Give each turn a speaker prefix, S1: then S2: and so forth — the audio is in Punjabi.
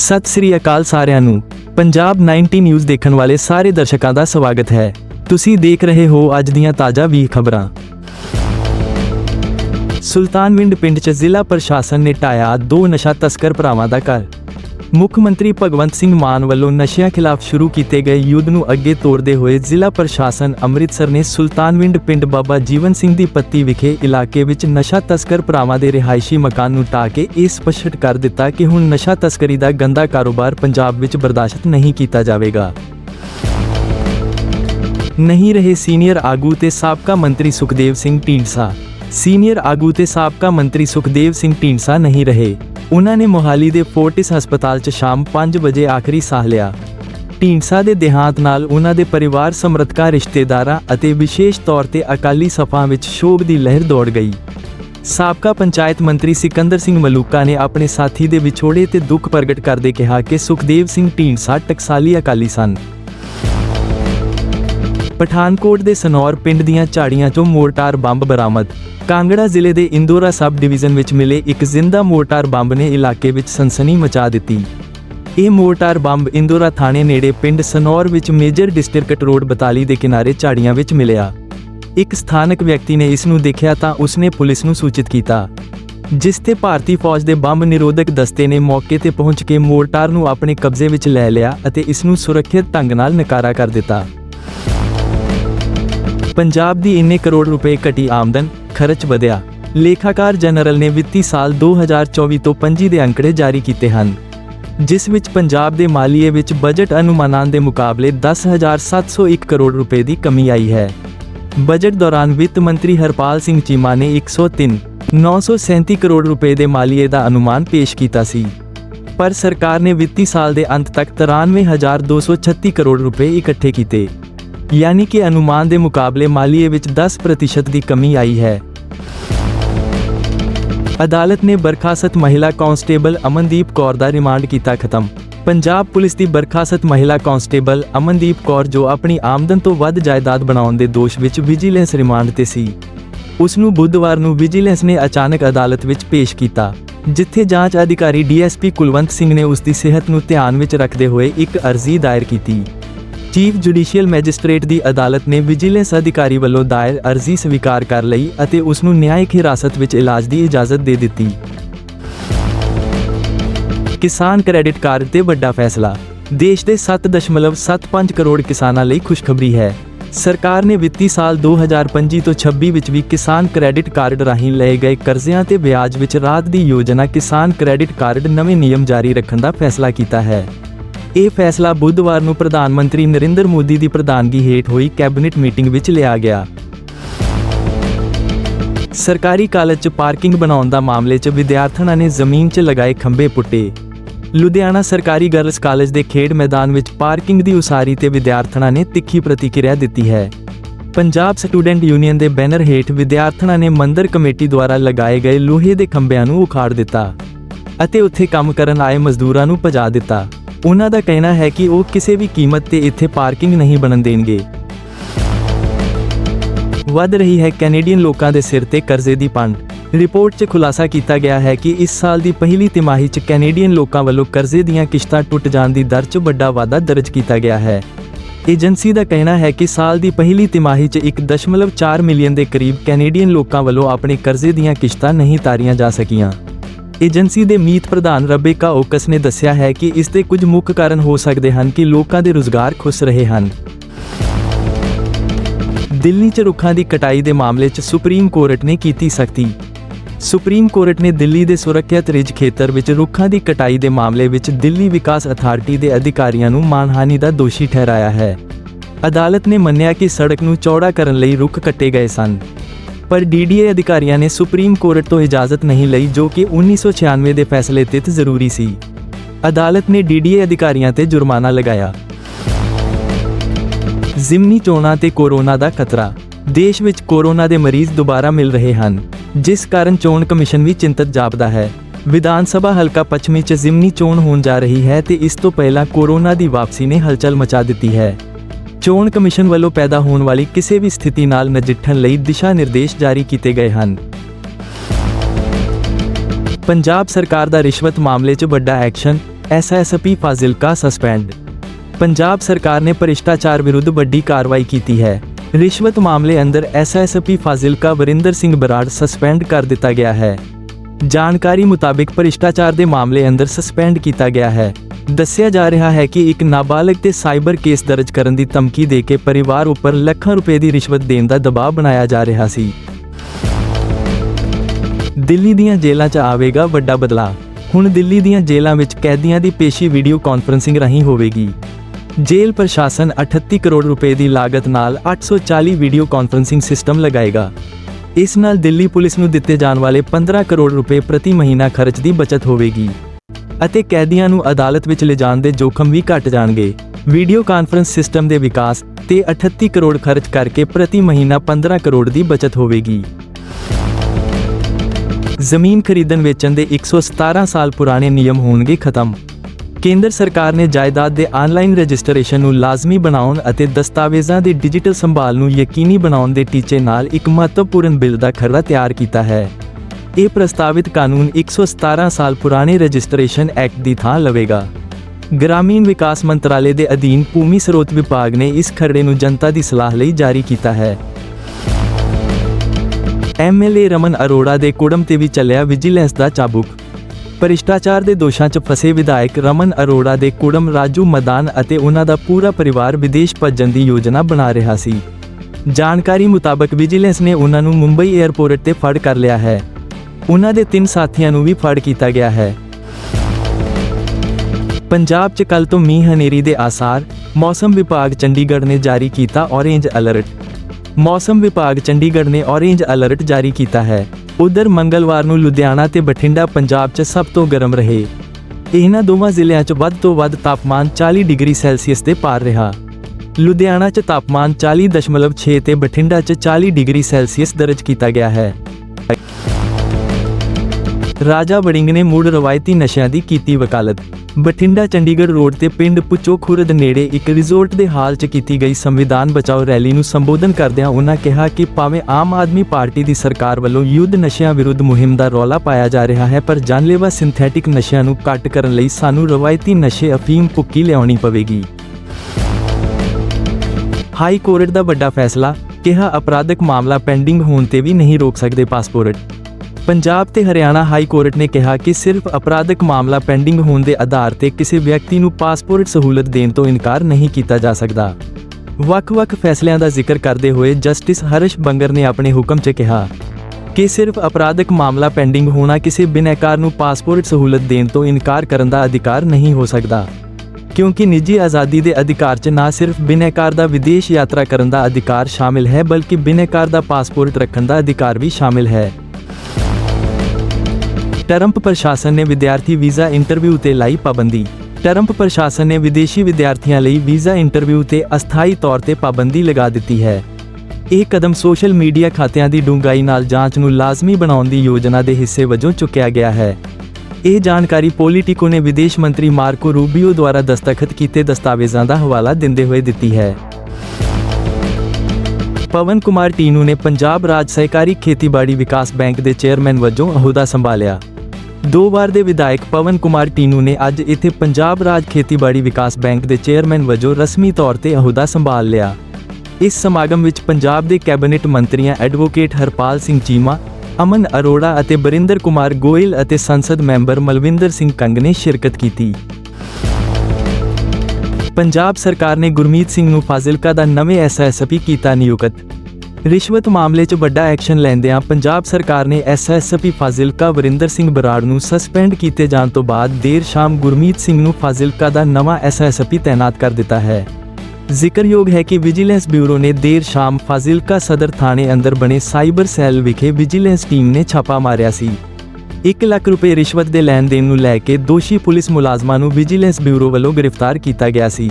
S1: ਸਤਿ ਸ੍ਰੀ ਅਕਾਲ ਸਾਰਿਆਂ ਨੂੰ। ਪੰਜਾਬ 90 ਨਿਊਜ਼ ਦੇਖਣ ਵਾਲੇ ਸਾਰੇ ਦਰਸ਼ਕਾਂ ਦਾ ਸਵਾਗਤ ਹੈ। ਤੁਸੀਂ ਦੇਖ ਰਹੇ ਹੋ ਅੱਜ ਦੀਆਂ ਤਾਜ਼ਾ ਵੀ ਖਬਰਾਂ। ਸੁਲਤਾਨਵਿੰਡ ਪਿੰਡ 'ਚ ਜ਼ਿਲ੍ਹਾ ਪ੍ਰਸ਼ਾਸਨ ਨੇ ਟਾਇਆ ਦੋ ਨਸ਼ਾ ਤਸਕਰ ਭਰਾਵਾਂ ਦਾ ਘਰ। ਮੁੱਖ ਮੰਤਰੀ ਭਗਵੰਤ ਸਿੰਘ ਮਾਨ ਵੱਲੋਂ ਨਸ਼ਿਆਂ ਖਿਲਾਫ ਸ਼ੁਰੂ ਕੀਤੇ ਗਏ ਯੁੱਧ ਨੂੰ ਅੱਗੇ ਤੋਰਦੇ ਹੋਏ ਜ਼ਿਲ੍ਹਾ ਪ੍ਰਸ਼ਾਸਨ ਅੰਮ੍ਰਿਤਸਰ ਨੇ ਸੁਲਤਾਨਵਿੰਡ ਪਿੰਡ ਬਾਬਾ ਜੀਵਨ ਸਿੰਘ ਦੀ ਪੱਤੀ ਵਿਖੇ ਇਲਾਕੇ ਵਿੱਚ ਨਸ਼ਾ ਤਸਕਰ ਭਰਾਵਾਂ ਦੇ ਰਿਹਾਇਸ਼ੀ ਮਕਾਨ ਨੂੰ ਢਾਹ ਕੇ ਇਹ ਸਪਸ਼ਟ ਕਰ ਦਿੱਤਾ ਕਿ ਹੁਣ ਨਸ਼ਾ ਤਸਕਰੀ ਦਾ ਗੰਦਾ ਕਾਰੋਬਾਰ ਪੰਜਾਬ ਵਿੱਚ ਬਰਦਾਸ਼ਤ ਨਹੀਂ ਕੀਤਾ ਜਾਵੇਗਾ। ਨਹੀਂ ਰਹੇ ਸੀਨੀਅਰ ਆਗੂ ਤੇ ਸਾਬਕਾ ਮੰਤਰੀ ਸੁਖਦੇਵ ਸਿੰਘ ਢੀਂਡਸਾ। ਸੀਨੀਅਰ ਆਗੂ ਤੇ ਸਾਬਕਾ ਮੰਤਰੀ ਸੁਖਦੇਵ ਸਿੰਘ ਢੀਂਡਸਾ ਨਹੀਂ ਰਹੇ। ਉਹਨਾਂ ਨੇ ਮੋਹਾਲੀ ਦੇ ਫੋਰਟਿਸ ਹਸਪਤਾਲ 'ਚ ਸ਼ਾਮ 5 ਵਜੇ ਆਖਰੀ ਸਾਹ ਲਿਆ। ਢੀਂਡਸਾ ਦੇ ਦੇਹਾਂਤ ਨਾਲ ਉਹਨਾਂ ਦੇ ਪਰਿਵਾਰ ਸਮਰਥਕਾਂ ਰਿਸ਼ਤੇਦਾਰਾਂ ਅਤੇ ਵਿਸ਼ੇਸ਼ ਤੌਰ ਤੇ ਅਕਾਲੀ ਸਫਾ ਵਿੱਚ ਸ਼ੋਭ ਦੀ ਲਹਿਰ ਦੌੜ ਗਈ। ਸਾਬਕਾ ਪੰਚਾਇਤ ਮੰਤਰੀ ਸਿਕੰਦਰ ਸਿੰਘ ਮਲੂਕਾ ਨੇ ਆਪਣੇ ਸਾਥੀ ਦੇ ਵਿਛੋੜੇ ਤੇ ਦੁੱਖ ਪ੍ਰਗਟ ਕਰਦੇ ਕਿਹਾ ਕਿ ਸੁਖਦੇਵ ਸਿੰਘ ਢੀਂਡਸਾ ਟਕਸਾਲੀ ਅਕਾਲੀ ਸਨ। ਪਠਾਨਕੋਟ ਦੇ ਸਨੌਰ ਪਿੰਡ ਦੀਆਂ ਝਾੜੀਆਂ 'ਚੋਂ ਮੋਰਟਾਰ ਬੰਬ ਬਰਾਮਦ। ਕਾਂਗੜਾ ਜ਼ਿਲ੍ਹੇ ਦੇ ਇੰਦੋਰਾ ਸਬ ਡਿਵੀਜ਼ਨ ਵਿੱਚ ਮਿਲੇ ਇੱਕ ਜ਼ਿੰਦਾ ਮੋਰਟਾਰ ਬੰਬ ਨੇ ਇਲਾਕੇ ਵਿੱਚ ਸਨਸਨੀ ਮਚਾ ਦਿੱਤੀ। ਇਹ ਮੋਰਟਾਰ ਬੰਬ ਇੰਦੋਰਾ ਥਾਣੇ ਨੇੜੇ ਪਿੰਡ ਸਨੌਰ ਵਿੱਚ ਮੇਜਰ ਡਿਸਟ੍ਰਿਕਟ ਰੋਡ 42 ਦੇ ਕਿਨਾਰੇ ਝਾੜੀਆਂ ਵਿੱਚ ਮਿਲਿਆ। ਇੱਕ ਸਥਾਨਕ ਵਿਅਕਤੀ ਨੇ ਇਸ ਨੂੰ ਦੇਖਿਆ ਤਾਂ ਉਸਨੇ ਪੁਲਿਸ ਨੂੰ ਸੂਚਿਤ ਕੀਤਾ। ਜਿਸ ਤੇ ਭਾਰਤੀ ਫੌਜ ਦੇ ਬੰਬ ਨਿਰੋਧਕ ਦਸਤੇ ਨੇ ਮੌਕੇ ਤੇ ਪਹੁੰਚ ਕੇ ਮੋਰਟਾਰ ਨੂੰ ਆਪਣੇ ਕਬਜ਼ੇ ਵਿੱਚ ਲੈ ਲਿਆ ਅਤੇ ਇਸ ਨੂੰ ਸੁਰੱਖਿਅਤ ਢੰਗ ਨਾਲ ਨਕਾਰਾ ਕਰ ਦਿੱਤਾ। ਪੰਜਾਬ ਦੀ ਇੰਨੇ ਕਰੋੜ ਰੁਪਏ ਘਟੀ ਆਮਦਨ, ਖਰਚ ਵਧਿਆ। ਲੇਖਾਕਾਰ ਜਨਰਲ ਨੇ ਵਿੱਤੀ ਸਾਲ 2024 ਤੋਂ 25 ਦੇ ਅੰਕੜੇ ਜਾਰੀ ਕੀਤੇ ਹਨ, ਜਿਸ ਵਿੱਚ ਪੰਜਾਬ ਦੇ ਮਾਲੀਏ ਵਿੱਚ ਬਜਟ ਅਨੁਮਾਨਾਂ ਦੇ ਮੁਕਾਬਲੇ 10701 ਕਰੋੜ ਰੁਪਏ ਦੀ ਕਮੀ ਆਈ ਹੈ। ਬਜਟ ਦੌਰਾਨ ਵਿੱਤ ਮੰਤਰੀ ਹਰਪਾਲ ਸਿੰਘ ਚੀਮਾ ਨੇ 103 937 ਕਰੋੜ ਰੁਪਏ ਦੇ ਮਾਲੀਏ ਦਾ ਅਨੁਮਾਨ ਪੇਸ਼ ਕੀਤਾ ਸੀ। ਪਰ ਸਰਕਾਰ ਨੇ ਵਿੱਤੀ ਸਾਲ ਦੇ ਅੰਤ ਤੱਕ 93236 ਕਰੋੜ ਰੁਪਏ ਇਕੱਠੇ ਕੀਤੇ। ਯਾਨੀ ਕਿ ਅਨੁਮਾਨ ਦੇ ਮੁਕਾਬਲੇ ਮਾਲੀਏ ਵਿੱਚ 10% ਦੀ ਕਮੀ ਆਈ ਹੈ। ਅਦਾਲਤ ਨੇ ਬਰਖਾਸਤ ਮਹਿਲਾ ਕਾਂਸਟੇਬਲ ਅਮਨਦੀਪ ਕੌਰ ਦਾ ਰਿਮਾਂਡ ਕੀਤਾ ਖਤਮ। ਪੰਜਾਬ ਪੁਲਿਸ ਦੀ ਬਰਖਾਸਤ ਮਹਿਲਾ ਕਾਂਸਟੇਬਲ ਅਮਨਦੀਪ ਕੌਰ ਜੋ ਆਪਣੀ ਆਮਦਨ ਤੋਂ ਵੱਧ ਜਾਇਦਾਦ ਬਣਾਉਣ ਦੇ ਦੋਸ਼ ਵਿੱਚ ਵਿਜੀਲੈਂਸ ਰਿਮਾਂਡ ਤੇ ਸੀ। ਉਸ ਨੂੰ ਬੁੱਧਵਾਰ ਨੂੰ ਵਿਜੀਲੈਂਸ ਨੇ ਅਚਾਨਕ ਅਦਾਲਤ ਵਿੱਚ ਪੇਸ਼ ਕੀਤਾ, ਜਿੱਥੇ ਜਾਂਚ ਅਧਿਕਾਰੀ ਡੀਐਸਪੀ ਕੁਲਵੰਤ ਸਿੰਘ ਨੇ ਉਸ ਦੀ ਸਿਹਤ ਨੂੰ ਧਿਆਨ ਵਿੱਚ ਰੱਖਦੇ ਹੋਏ ਇੱਕ ਅਰਜ਼ੀ ਦਾਇਰ ਕੀਤੀ। ਚੀਫ ਜੁਡੀਸ਼ੀਅਲ ਮੈਜਿਸਟ੍ਰੇਟ ਦੀ ਅਦਾਲਤ ਨੇ ਵਿਜੀਲੈਂਸ ਅਧਿਕਾਰੀ ਵੱਲੋਂ ਦਾਇਰ ਅਰਜ਼ੀ ਸਵੀਕਾਰ ਕਰ ਲਈ ਅਤੇ ਉਸ ਨੂੰ ਨਿਆਇਕ ਹਿਰਾਸਤ ਵਿੱਚ ਇਲਾਜ ਦੀ ਇਜਾਜ਼ਤ ਦੇ ਦਿੱਤੀ। ਕਿਸਾਨ ਕ੍ਰੈਡਿਟ ਕਾਰਡ ਤੇ ਵੱਡਾ ਫੈਸਲਾ। ਦੇਸ਼ ਦੇ 7.75 ਕਰੋੜ ਕਿਸਾਨਾਂ ਲਈ ਖੁਸ਼ਖਬਰੀ ਹੈ। ਸਰਕਾਰ ਨੇ ਵਿੱਤੀ ਸਾਲ 2025 ਤੋਂ 26 ਵਿੱਚ ਵੀ ਕਿਸਾਨ ਕ੍ਰੈਡਿਟ ਕਾਰਡ ਰਾਹੀਂ ਲਏ ਗਏ ਕਰਜ਼ਿਆਂ ਤੇ ਵਿਆਜ ਵਿੱਚ ਰਾਹਤ ਦੀ ਯੋਜਨਾ ਕਿਸਾਨ ਕ੍ਰੈਡਿਟ ਕਾਰਡ ਨਵੇਂ ਨਿਯਮ ਜਾਰੀ ਰੱਖਣ ਦਾ ਫੈਸਲਾ ਕੀਤਾ ਹੈ। ਇਹ ਫੈਸਲਾ ਬੁੱਧਵਾਰ ਨੂੰ ਪ੍ਰਧਾਨ ਮੰਤਰੀ ਨਰਿੰਦਰ ਮੋਦੀ ਦੀ ਪ੍ਰਧਾਨਗੀ ਹੇਠ ਹੋਈ ਕੈਬਨਿਟ ਮੀਟਿੰਗ ਵਿੱਚ ਲਿਆ ਗਿਆ। ਸਰਕਾਰੀ ਕਾਲਜ 'ਚ ਪਾਰਕਿੰਗ ਬਣਾਉਣ ਦਾ ਮਾਮਲੇ 'ਚ ਵਿਦਿਆਰਥਣਾਂ ਨੇ ਜ਼ਮੀਨ 'ਚ ਲਗਾਏ ਖੰਭੇ ਪੁੱਟੇ। ਲੁਧਿਆਣਾ ਸਰਕਾਰੀ ਗਰਲਸ ਕਾਲਜ ਦੇ ਖੇਡ ਮੈਦਾਨ ਵਿੱਚ ਪਾਰਕਿੰਗ ਦੀ ਉਸਾਰੀ ਤੇ ਵਿਦਿਆਰਥਣਾਂ ਨੇ ਤਿੱਖੀ ਪ੍ਰਤੀਕਿਰਿਆ ਦਿੱਤੀ ਹੈ। ਪੰਜਾਬ ਸਟੂਡੈਂਟ ਯੂਨੀਅਨ ਦੇ ਬੈਨਰ ਹੇਠ ਵਿਦਿਆਰਥਣਾਂ ਨੇ ਮੰਦਰ ਕਮੇਟੀ ਦੁਆਰਾ ਲਗਾਏ ਗਏ ਲੋਹੇ ਦੇ ਖੰਭਿਆਂ ਨੂੰ ਉਖਾੜ ਦਿੱਤਾ ਅਤੇ ਉੱਥੇ ਕੰਮ ਕਰਨ ਆਏ ਮਜ਼ਦੂਰਾਂ ਨੂੰ ਭਜਾ ਦਿੱਤਾ। ਉਹਨਾਂ ਦਾ ਕਹਿਣਾ ਹੈ ਕਿ ਉਹ ਕਿਸੇ ਵੀ ਕੀਮਤ ਤੇ ਇੱਥੇ ਪਾਰਕਿੰਗ ਨਹੀਂ ਬਣਨ ਦੇਣਗੇ। ਵੱਧ ਰਹੀ ਹੈ ਕੈਨੇਡੀਅਨ ਲੋਕਾਂ ਦੇ ਸਿਰ ਤੇ ਕਰਜ਼ੇ ਦੀ ਪੰਡ। ਰਿਪੋਰਟ 'ਚ ਖੁਲਾਸਾ ਕੀਤਾ ਗਿਆ ਹੈ ਕਿ ਇਸ ਸਾਲ ਦੀ ਪਹਿਲੀ ਤਿਮਾਹੀ 'ਚ ਕੈਨੇਡੀਅਨ ਲੋਕਾਂ ਵੱਲੋਂ ਕਰਜ਼ੇ ਦੀਆਂ ਕਿਸ਼ਤਾਂ ਟੁੱਟ ਜਾਣ ਦੀ ਦਰ 'ਚ ਵੱਡਾ ਵਾਧਾ ਦਰਜ ਕੀਤਾ ਗਿਆ ਹੈ। ਏਜੰਸੀ ਦਾ ਕਹਿਣਾ ਹੈ ਕਿ ਸਾਲ ਦੀ ਪਹਿਲੀ ਤਿਮਾਹੀ 'ਚ 1.4 ਮਿਲੀਅਨ ਦੇ ਕਰੀਬ ਕੈਨੇਡੀਅਨ ਲੋਕਾਂ ਵੱਲੋਂ ਆਪਣੇ ਕਰਜ਼ੇ ਦੀਆਂ ਕਿਸ਼ਤਾਂ ਨਹੀਂ ਤਾਰੀਆਂ ਜਾ ਸਕੀਆਂ। ਏਜੰਸੀ ਦੇ ਮੀਤ ਪ੍ਰਧਾਨ ਰਬੇਕਾ ਓਕਸ ਨੇ ਦੱਸਿਆ ਹੈ ਕਿ ਇਸ ਦੇ ਕੁਝ ਮੁੱਖ ਕਾਰਨ ਹੋ ਸਕਦੇ ਹਨ ਕਿ ਲੋਕਾਂ ਦੇ ਰੁਜ਼ਗਾਰ ਖੁੱਸ ਰਹੇ ਹਨ। ਦਿੱਲੀ 'ਚ ਰੁੱਖਾਂ ਦੀ ਕਟਾਈ ਦੇ ਮਾਮਲੇ 'ਚ ਸੁਪਰੀਮ ਕੋਰਟ ਨੇ ਕੀਤੀ ਸਖਤੀ। ਸੁਪਰੀਮ ਕੋਰਟ ਨੇ ਦਿੱਲੀ ਦੇ ਸੁਰੱਖਿਅਤ ਰਿਜ ਖੇਤਰ ਵਿੱਚ ਰੁੱਖਾਂ ਦੀ ਕਟਾਈ ਦੇ ਮਾਮਲੇ ਵਿੱਚ ਦਿੱਲੀ ਵਿਕਾਸ ਅਥਾਰਟੀ ਦੇ ਅਧਿਕਾਰੀਆਂ ਨੂੰ ਮਾਨਹਾਨੀ ਦਾ ਦੋਸ਼ੀ ਠਹਿਰਾਇਆ ਹੈ। ਅਦਾਲਤ ਨੇ ਮੰਨਿਆ ਕਿ ਸੜਕ ਨੂੰ ਚੌੜਾ ਕਰਨ ਲਈ ਰੁੱਖ ਕੱਟੇ ਗਏ ਸਨ। ਪਰ ਡੀਡੀਏ ਅਧਿਕਾਰੀਆਂ ਨੇ ਸੁਪਰੀਮ ਕੋਰਟ ਤੋਂ ਇਜਾਜ਼ਤ ਨਹੀਂ ਲਈ, ਜੋ ਕਿ 1996 ਦੇ ਫੈਸਲੇ ਤਿਤ ਜ਼ਰੂਰੀ ਸੀ। ਅਦਾਲਤ ਨੇ ਡੀਡੀਏ ਅਧਿਕਾਰੀਆਂ ਤੇ ਜੁਰਮਾਨਾ ਲਗਾਇਆ। ਜ਼ਿਮਨੀ ਚੋਣਾਂ ਤੇ ਕੋਰੋਨਾ ਦਾ ਖਤਰਾ। ਦੇਸ਼ ਵਿੱਚ ਕੋਰੋਨਾ ਦੇ ਮਰੀਜ਼ ਦੁਬਾਰਾ ਮਿਲ ਰਹੇ ਹਨ, ਜਿਸ ਕਾਰਨ ਚੋਣ ਕਮਿਸ਼ਨ ਵੀ ਚਿੰਤਤ ਜਾਪਦਾ ਹੈ। ਵਿਧਾਨ ਸਭਾ ਹਲਕਾ ਪੱਛਮੀ ਚ ਜ਼ਿਮਨੀ ਚੋਣ ਹੋਣ ਜਾ ਰਹੀ ਹੈ ਤੇ ਇਸ ਤੋਂ ਪਹਿਲਾਂ ਕੋਰੋਨਾ ਦੀ ਵਾਪਸੀ ਨੇ ਹਲਚਲ ਮਚਾ ਦਿੱਤੀ ਹੈ। ਚੋਣ ਕਮਿਸ਼ਨ ਵੱਲੋਂ ਪੈਦਾ ਹੋਣ ਵਾਲੀ ਕਿਸੇ ਵੀ ਸਥਿਤੀ ਨਾਲ ਨਜਿੱਠਣ ਲਈ ਦਿਸ਼ਾ ਨਿਰਦੇਸ਼ ਜਾਰੀ ਕੀਤੇ ਗਏ ਹਨ। ਪੰਜਾਬ ਸਰਕਾਰ ਦਾ ਰਿਸ਼ਵਤ ਮਾਮਲੇ 'ਚ ਵੱਡਾ action SSP Fazilka suspend. Punjab ਸਰਕਾਰ ਨੇ ਭ੍ਰਿਸ਼ਟਾਚਾਰ ਵਿਰੁੱਧ ਵੱਡੀ ਕਾਰਵਾਈ ਕੀਤੀ ਹੈ। ਰਿਸ਼ਵਤ ਮਾਮਲੇ ਅੰਦਰ ਐਸਐਸਪੀ ਫਾਜ਼ਿਲਕਾ ਵਰਿੰਦਰ ਸਿੰਘ ਬਰਾੜ ਸਸਪੈਂਡ ਕਰ ਦਿੱਤਾ ਗਿਆ ਹੈ। ਜਾਣਕਾਰੀ ਮੁਤਾਬਿਕ ਭ੍ਰਿਸ਼ਟਾਚਾਰ ਦੇ ਮਾਮਲੇ ਅੰਦਰ ਸਸਪੈਂਡ ਕੀਤਾ ਗਿਆ ਹੈ। ਦੱਸਿਆ ਜਾ ਰਿਹਾ ਹੈ ਕਿ ਇੱਕ ਨਾਬਾਲਗ ਤੇ ਸਾਈਬਰ ਕੇਸ ਦਰਜ ਕਰਨ ਦੀ ਧਮਕੀ ਦੇ ਕੇ ਪਰਿਵਾਰ ਉੱਪਰ ਲੱਖਾਂ ਰੁਪਏ ਦੀ ਰਿਸ਼ਵਤ ਦੇਣ ਦਾ ਦਬਾਅ ਬਣਾਇਆ ਜਾ ਰਿਹਾ ਸੀ। ਦਿੱਲੀ ਦੀਆਂ ਜੇਲ੍ਹਾਂ 'ਚ ਆਵੇਗਾ ਵੱਡਾ ਬਦਲਾਅ। ਹੁਣ ਦਿੱਲੀ ਦੀਆਂ ਜੇਲ੍ਹਾਂ ਵਿੱਚ ਕੈਦੀਆਂ ਦੀ ਪੇਸ਼ੀ ਵੀਡੀਓ ਕਾਨਫਰੰਸਿੰਗ ਰਾਹੀਂ ਹੋਵੇਗੀ। ਜੇਲ੍ਹ ਪ੍ਰਸ਼ਾਸਨ 38 ਕਰੋੜ ਰੁਪਏ ਦੀ ਲਾਗਤ ਨਾਲ 840 ਵੀਡੀਓ ਕਾਨਫਰੰਸਿੰਗ ਸਿਸਟਮ ਲਗਾਏਗਾ। ਇਸ ਨਾਲ ਦਿੱਲੀ ਪੁਲਿਸ ਨੂੰ ਦਿੱਤੇ ਜਾਣ ਵਾਲੇ 15 ਕਰੋੜ ਰੁਪਏ ਪ੍ਰਤੀ ਮਹੀਨਾ ਖਰਚ ਦੀ ਬਚਤ ਹੋਵੇਗੀ। ਅਤੇ ਕੈਦੀਆਂ ਨੂੰ ਅਦਾਲਤ ਵਿੱਚ ਲਿਜਾਣ ਦੇ ਜੋਖਮ ਵੀ ਘਟ ਜਾਣਗੇ। ਵੀਡੀਓ ਕਾਨਫਰੰਸ ਸਿਸਟਮ ਦੇ ਵਿਕਾਸ ਤੇ 38 ਕਰੋੜ ਖਰਚ ਕਰਕੇ ਪ੍ਰਤੀ ਮਹੀਨਾ 15 ਕਰੋੜ ਦੀ ਬਚਤ ਹੋਵੇਗੀ। ਜ਼ਮੀਨ ਖਰੀਦਣ ਵੇਚਣ ਦੇ 117 ਸਾਲ ਪੁਰਾਣੇ ਨਿਯਮ ਹੋਣਗੇ ਖਤਮ। ਕੇਂਦਰ ਸਰਕਾਰ ਨੇ ਜਾਇਦਾਦ ਦੇ ਆਨਲਾਈਨ ਰਜਿਸਟ੍ਰੇਸ਼ਨ ਨੂੰ ਲਾਜ਼ਮੀ ਬਣਾਉਣ ਅਤੇ ਦਸਤਾਵੇਜ਼ਾਂ ਦੀ ਡਿਜੀਟਲ ਸੰਭਾਲ ਨੂੰ ਯਕੀਨੀ ਬਣਾਉਣ ਦੇ ਟੀਚੇ ਨਾਲ ਇੱਕ ਮਹੱਤਵਪੂਰਨ ਬਿੱਲ ਦਾ ਖਰੜਾ ਤਿਆਰ ਕੀਤਾ ਹੈ। ਇਹ ਪ੍ਰਸਤਾਵਿਤ ਕਾਨੂੰਨ 117 ਸਾਲ ਪੁਰਾਣੇ ਰਜਿਸਟ੍ਰੇਸ਼ਨ ਐਕਟ ਦੀ ਥਾਂ ਲਵੇਗਾ। ਗ੍ਰਾਮੀਣ ਵਿਕਾਸ ਮੰਤਰਾਲੇ ਦੇ ਅਧੀਨ ਭੂਮੀ ਸਰੋਤ ਵਿਭਾਗ ਨੇ ਇਸ ਖਰੜੇ ਨੂੰ ਜਨਤਾ ਦੀ ਸਲਾਹ ਲਈ ਜਾਰੀ ਕੀਤਾ ਹੈ। ਐਮਐਲਏ ਰਮਨ ਅਰੋੜਾ ਦੇ ਕੁੜਮ ਤੇ ਵੀ ਚੱਲਿਆ ਵਿਜੀਲੈਂਸ ਦਾ ਚਾਬੁਕ। ਭ੍ਰਿਸ਼ਟਾਚਾਰ ਦੇ ਦੋਸ਼ਾਂ 'ਚ ਫਸੇ ਵਿਧਾਇਕ ਰਮਨ ਅਰੋੜਾ ਦੇ ਕੁੜਮ ਰਾਜੂ ਮਦਾਨ ਅਤੇ ਉਹਨਾਂ ਦਾ ਪੂਰਾ ਪਰਿਵਾਰ ਵਿਦੇਸ਼ ਭੱਜਣ ਦੀ ਯੋਜਨਾ ਬਣਾ ਰਿਹਾ ਸੀ। ਜਾਣਕਾਰੀ ਮੁਤਾਬਕ ਵਿਜੀਲੈਂਸ ਨੇ ਉਹਨਾਂ ਨੂੰ ਮੁੰਬਈ 에ਅਰਪੋਰਟ ਤੇ ਫੜ ਕਰ ਲਿਆ ਹੈ। ਉਹਨਾਂ ਦੇ ਤਿੰਨ ਸਾਥੀਆਂ ਨੂੰ ਵੀ ਫੜ ਕੀਤਾ ਗਿਆ ਹੈ। ਪੰਜਾਬ 'ਚ ਕੱਲ ਤੋਂ ਮੀਂਹ ਹਨੇਰੀ ਦੇ ਆਸਾਰ, ਮੌਸਮ ਵਿਭਾਗ ਚੰਡੀਗੜ੍ਹ ਨੇ ਜਾਰੀ ਕੀਤਾ ਔਰੇਂਜ ਅਲਰਟ ਮੌਸਮ ਵਿਭਾਗ ਚੰਡੀਗੜ੍ਹ ਨੇ ਔਰੇਂਜ ਅਲਰਟ ਜਾਰੀ ਕੀਤਾ ਹੈ। ਉਧਰ ਮੰਗਲਵਾਰ ਨੂੰ ਲੁਧਿਆਣਾ ਤੇ ਬਠਿੰਡਾ ਪੰਜਾਬ 'ਚ ਸਭ ਤੋਂ ਗਰਮ ਰਹੇ। ਇਹਨਾਂ ਦੋਵਾਂ ਜ਼ਿਲ੍ਹਿਆਂ 'ਚ ਵੱਧ ਤੋਂ ਵੱਧ ਤਾਪਮਾਨ 40 ਡਿਗਰੀ ਸੈਲਸੀਅਸ ਦੇ ਪਾਰ ਰਿਹਾ। ਲੁਧਿਆਣਾ 'ਚ ਤਾਪਮਾਨ 40.6 ਤੇ ਬਠਿੰਡਾ 'ਚ 40 ਡਿਗਰੀ ਸੈਲਸੀਅਸ ਦਰਜ ਕੀਤਾ ਗਿਆ ਹੈ। ਰਾਜਾ ਵੜਿੰਗ ਨੇ ਮੁੜ ਰਵਾਇਤੀ ਨਸ਼ਿਆਂ ਦੀ ਕੀਤੀ ਵਕਾਲਤ। ਬਠਿੰਡਾ, ਚੰਡੀਗੜ੍ਹ ਰੋਡ ਤੇ ਪਿੰਡ ਪੁਚੋ ਖੁਰਦ ਨੇੜੇ ਇੱਕ ਰਿਜ਼ੋਰਟ ਦੇ ਹਾਲ 'ਚ ਕੀਤੀ ਗਈ ਸੰਵਿਧਾਨ ਬਚਾਓ ਰੈਲੀ ਨੂੰ ਸੰਬੋਧਨ ਕਰਦਿਆਂ ਉਹਨਾਂ ਕਿਹਾ ਕਿ ਭਾਵੇਂ ਆਮ ਆਦਮੀ ਪਾਰਟੀ ਦੀ ਸਰਕਾਰ ਵੱਲੋਂ ਯੁੱਧ ਨਸ਼ਿਆਂ ਵਿਰੁੱਧ ਮੁਹਿੰਮ ਦਾ ਰੌਲਾ ਪਾਇਆ ਜਾ ਰਿਹਾ ਹੈ, ਪਰ ਜਾਨਲੇਵਾ ਸਿੰਥੈਟਿਕ ਨਸ਼ਿਆਂ ਨੂੰ ਘੱਟ ਕਰਨ ਲਈ ਸਾਨੂੰ ਰਵਾਇਤੀ ਨਸ਼ੇ ਅਫੀਮ ਭੁੱਕੀ ਲਿਆਉਣੀ ਪਵੇਗੀ। ਹਾਈ ਕੋਰਟ ਦਾ ਵੱਡਾ ਫੈਸਲਾ, ਕਿਹਾ ਅਪਰਾਧਕ ਮਾਮਲਾ ਪੈਂਡਿੰਗ ਹੋਣ ਤੇ ਵੀ ਨਹੀਂ ਰੋਕ ਸਕਦੇ ਪਾਸਪੋਰਟ। ਪੰਜਾਬ ਤੇ ਹਰਿਆਣਾ ਹਾਈ ਕੋਰਟ ਨੇ ਕਿਹਾ ਕਿ ਸਿਰਫ ਅਪਰਾਧਿਕ ਮਾਮਲਾ ਪੈਂਡਿੰਗ ਹੋਣ ਦੇ ਆਧਾਰ ਤੇ ਕਿਸੇ ਵਿਅਕਤੀ ਨੂੰ ਪਾਸਪੋਰਟ ਸਹੂਲਤ ਦੇਣ ਤੋਂ ਇਨਕਾਰ ਨਹੀਂ ਕੀਤਾ ਜਾ ਸਕਦਾ। ਵੱਖ-ਵੱਖ ਫੈਸਲਿਆਂ ਦਾ ਜ਼ਿਕਰ ਕਰਦੇ ਹੋਏ ਜਸਟਿਸ ਹਰਸ਼ ਬੰਗਰ ਨੇ ਆਪਣੇ ਹੁਕਮ 'ਚ ਕਿਹਾ ਕਿ ਸਿਰਫ ਅਪਰਾਧਿਕ ਮਾਮਲਾ ਪੈਂਡਿੰਗ ਹੋਣਾ ਕਿਸੇ ਬਿਨੈਕਾਰ ਨੂੰ ਪਾਸਪੋਰਟ ਸਹੂਲਤ ਦੇਣ ਤੋਂ ਇਨਕਾਰ ਕਰਨ ਦਾ ਅਧਿਕਾਰ ਨਹੀਂ ਹੋ ਸਕਦਾ, ਕਿਉਂਕਿ ਨਿੱਜੀ ਆਜ਼ਾਦੀ ਦੇ ਅਧਿਕਾਰ 'ਚ ਨਾ ਸਿਰਫ ਬਿਨੈਕਾਰ ਦਾ ਵਿਦੇਸ਼ ਯਾਤਰਾ ਕਰਨ ਦਾ ਅਧਿਕਾਰ ਸ਼ਾਮਿਲ ਹੈ, ਬਲਕਿ ਬਿਨੈਕਾਰ ਦਾ ਪਾਸਪੋਰਟ ਰੱਖਣ ਦਾ ਅਧਿਕਾਰ ਵੀ ਸ਼ਾਮਿਲ ਹੈ। ਟਰੰਪ ਪ੍ਰਸ਼ਾਸਨ ਨੇ ਵਿਦਿਆਰਥੀ ਵੀਜ਼ਾ ਇੰਟਰਵਿਊ ਤੇ ਲਾਈ ਪਾਬੰਦੀ। ਟਰੰਪ ਪ੍ਰਸ਼ਾਸਨ ਨੇ ਵਿਦੇਸ਼ੀ ਵਿਦਿਆਰਥੀਆਂ ਲਈ ਵੀਜ਼ਾ ਇੰਟਰਵਿਊ ਤੇ ਅਸਥਾਈ ਤੌਰ ਤੇ ਪਾਬੰਦੀ ਲਗਾ ਦਿੱਤੀ ਹੈ। ਇਹ ਕਦਮ ਸੋਸ਼ਲ ਮੀਡੀਆ ਖਾਤਿਆਂ ਦੀ ਡੂੰਘਾਈ ਨਾਲ ਜਾਂਚ ਨੂੰ ਲਾਜ਼ਮੀ ਬਣਾਉਣ ਦੀ ਯੋਜਨਾ ਦੇ ਹਿੱਸੇ ਵਜੋਂ ਚੁੱਕਿਆ ਗਿਆ ਹੈ। ਇਹ ਜਾਣਕਾਰੀ ਪੋਲੀਟਿਕੋ ਨੇ ਵਿਦੇਸ਼ ਮੰਤਰੀ ਮਾਰਕੋ ਰੂਬੀਓ ਦੁਆਰਾ ਦਸਤਖਤ ਕੀਤੇ ਦਸਤਾਵੇਜ਼ਾਂ ਦਾ ਹਵਾਲਾ ਦਿੰਦੇ ਹੋਏ ਦਿੱਤੀ ਹੈ। ਪਵਨ ਕੁਮਾਰ ਟੀਨੂ ਨੇ ਪੰਜਾਬ ਰਾਜ ਸਹਿਕਾਰੀ ਖੇਤੀਬਾੜੀ ਵਿਕਾਸ ਬੈਂਕ ਦੇ ਚੇਅਰਮੈਨ ਵਜੋਂ ਅਹੁਦਾ ਸੰਭਾਲਿਆ। ਦੋ ਵਾਰ ਦੇ ਵਿਧਾਇਕ ਪਵਨ ਕੁਮਾਰ ਟੀਨੂ ਨੇ ਅੱਜ ਇੱਥੇ ਪੰਜਾਬ ਰਾਜ ਖੇਤੀਬਾੜੀ ਵਿਕਾਸ ਬੈਂਕ ਦੇ ਚੇਅਰਮੈਨ ਵਜੋਂ ਰਸਮੀ ਤੌਰ ਤੇ ਅਹੁਦਾ ਸੰਭਾਲ ਲਿਆ। ਇਸ ਸਮਾਗਮ ਵਿੱਚ ਪੰਜਾਬ ਦੇ ਕੈਬਨਿਟ ਮੰਤਰੀਆਂ ਐਡਵੋਕੇਟ ਹਰਪਾਲ ਸਿੰਘ ਚੀਮਾ, ਅਮਨ ਅਰੋੜਾ ਅਤੇ ਬਰਿੰਦਰ ਕੁਮਾਰ ਗੋਇਲ ਅਤੇ ਸੰਸਦ ਮੈਂਬਰ ਮਲਵਿੰਦਰ ਸਿੰਘ ਕੰਗ ਨੇ ਸ਼ਿਰਕਤ ਕੀਤੀ। ਪੰਜਾਬ ਸਰਕਾਰ ਨੇ ਗੁਰਮੀਤ ਸਿੰਘ ਨੂੰ ਫਾਜ਼ਿਲਕਾ ਦਾ ਨਵੇਂ ਐਸਐਸਪੀ ਕੀਤਾ ਨਿਯੁਕਤ। ਰਿਸ਼ਵਤ ਮਾਮਲੇ 'ਚ ਵੱਡਾ ਐਕਸ਼ਨ ਲੈਂਦਿਆਂ ਪੰਜਾਬ ਸਰਕਾਰ ਨੇ ਐਸਐਸਪੀ ਫਾਜ਼ਿਲਕਾ ਵਰਿੰਦਰ ਸਿੰਘ ਬਰਾੜ ਨੂੰ ਸਸਪੈਂਡ ਕੀਤੇ ਜਾਣ ਤੋਂ ਬਾਅਦ ਦੇਰ ਸ਼ਾਮ ਗੁਰਮੀਤ ਸਿੰਘ ਨੂੰ ਫਾਜ਼ਿਲਕਾ ਦਾ ਨਵਾਂ ਐਸਐਸਪੀ ਤਾਇਨਾਤ ਕਰ ਦਿੱਤਾ ਹੈ। ਜ਼ਿਕਰਯੋਗ ਹੈ ਕਿ ਵਿਜੀਲੈਂਸ ਬਿਊਰੋ ਨੇ ਦੇਰ ਸ਼ਾਮ ਫਾਜ਼ਿਲਕਾ ਸਦਰ ਥਾਣੇ ਅੰਦਰ ਬਣੇ ਸਾਈਬਰ ਸੈੱਲ ਵਿਖੇ ਵਿਜੀਲੈਂਸ ਟੀਮ ਨੇ ਛਾਪਾ ਮਾਰਿਆ ਸੀ। 1 ਲੱਖ ਰੁਪਏ ਰਿਸ਼ਵਤ ਦੇ ਲੈਣ ਦੇਣ ਨੂੰ ਲੈ ਕੇ ਦੋਸ਼ੀ ਪੁਲਿਸ ਮੁਲਾਜ਼ਮਾਂ ਨੂੰ ਵਿਜੀਲੈਂਸ ਬਿਊਰੋ ਵੱਲੋਂ ਗ੍ਰਿਫਤਾਰ ਕੀਤਾ ਗਿਆ ਸੀ।